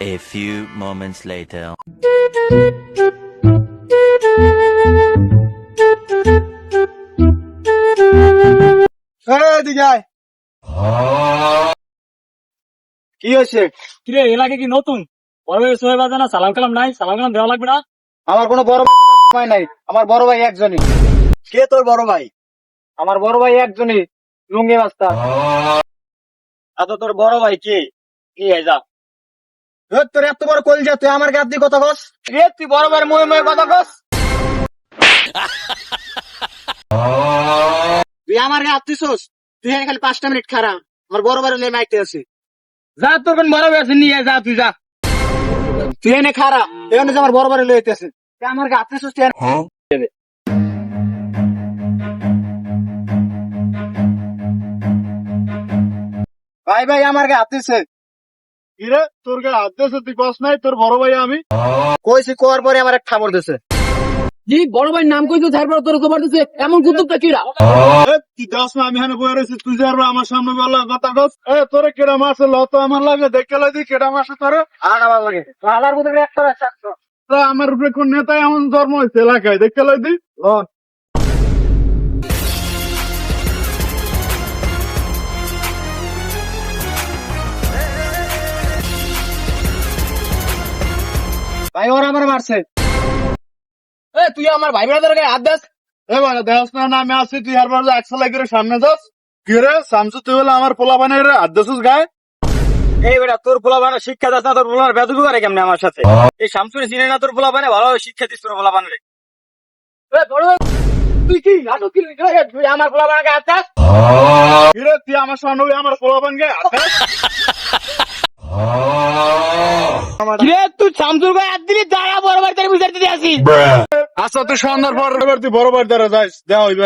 A few moments later. কি হয়েছে? কিরে এলাকা কি নতুন? বড় ভাই সোহেব আছে না সালাম কালাম নাই সালাম কালাম দেওয়া লাগবে না? আমার কোনো বড় ভাই সময় নাই। আমার বড় ভাই একজনই। কে তোর বড় ভাই? আমার বড় ভাই একজনই লুঙ্গি মাস্টার। আচ্ছা তোর বড় ভাই কে? কি যা। তোর এত বড় কল যা তুই আমার গাছ দিয়ে কথা কস? রে তুই বড় ভাইয়ের মুয়ে মুয়ে কথা কস? তুই আমার গাছ দিছস? তুই এখানে খালি পাঁচটা মিনিট খারাপ। আমার বড় ভাইয়ের লেগে মাইতে আছে। যা তোর কোন বড় ভাই আছে নিয়ে যা তুই যা। তুই এনে খারাপ। এখানে যে আমার বড় ভাইয়ের লেগে আছে তুই আমার গাছ দিছস তুই ভাই ভাই আমার গায়ে হাত দিছে। কিরে তোর গায়ে হাত দিয়েছে তুই কস নাই তোর বড় ভাই আমি। কইছি কোয়ার পরে আমার এক থামর দিছে। জি বড় ভাই নাম কইছো তারপর তোর খবর দিছে এমন কুতুবটা কিরা? এ, তুই দাস না আমি এখানে বয়ে রয়েছি তুই যে আর আমার সামনে বলা কথা কস। এ তোরে কেডা মাসে লত আমার লাগে দেখে লই দি কেডা মাসে তোরে। আর আমার লাগে। আলার মধ্যে একটা রাখছো আমার উপরে কোন নেতা এমন ধর্ম হয়েছে এলাকায় দেখে লই দি। ভাই ওরা আমার মারছে। এ তুই আমার ভাই ব্রাদার গায়ে হাত দাস? এ বলে দেখাস না না আমি আসছি তুই আর বলে একশো লাগে সামনে যাস। কি রে শামসু তুই বলে আমার পোলা বানাই রে হাত দিয়েছিস গায়ে? এই বেটা তোর পোলা বানা শিক্ষা দাস না তোর পোলার বেদবি করে কেমনে আমার সাথে? এই শামসুরে চিনে না তোর পোলা বানে ভালো শিক্ষা দিস তোর পোলা বানরে তুই কি নাটক কি তুই আমার পোলা বানাকে হাত দাস? রে তুই আমার সামনে ওই আমার পোলা বান গায়ে হাত দিস? তুই শামসুর গায়ে হাত দিলি? দাঁড়া বড় ভাই বিচারতে দিয়ে আসি। আচ্ছা তুই সন্ধ্যার পর তুই বড় বাড়ি দ্বারা যাইস দেওয়া হইবে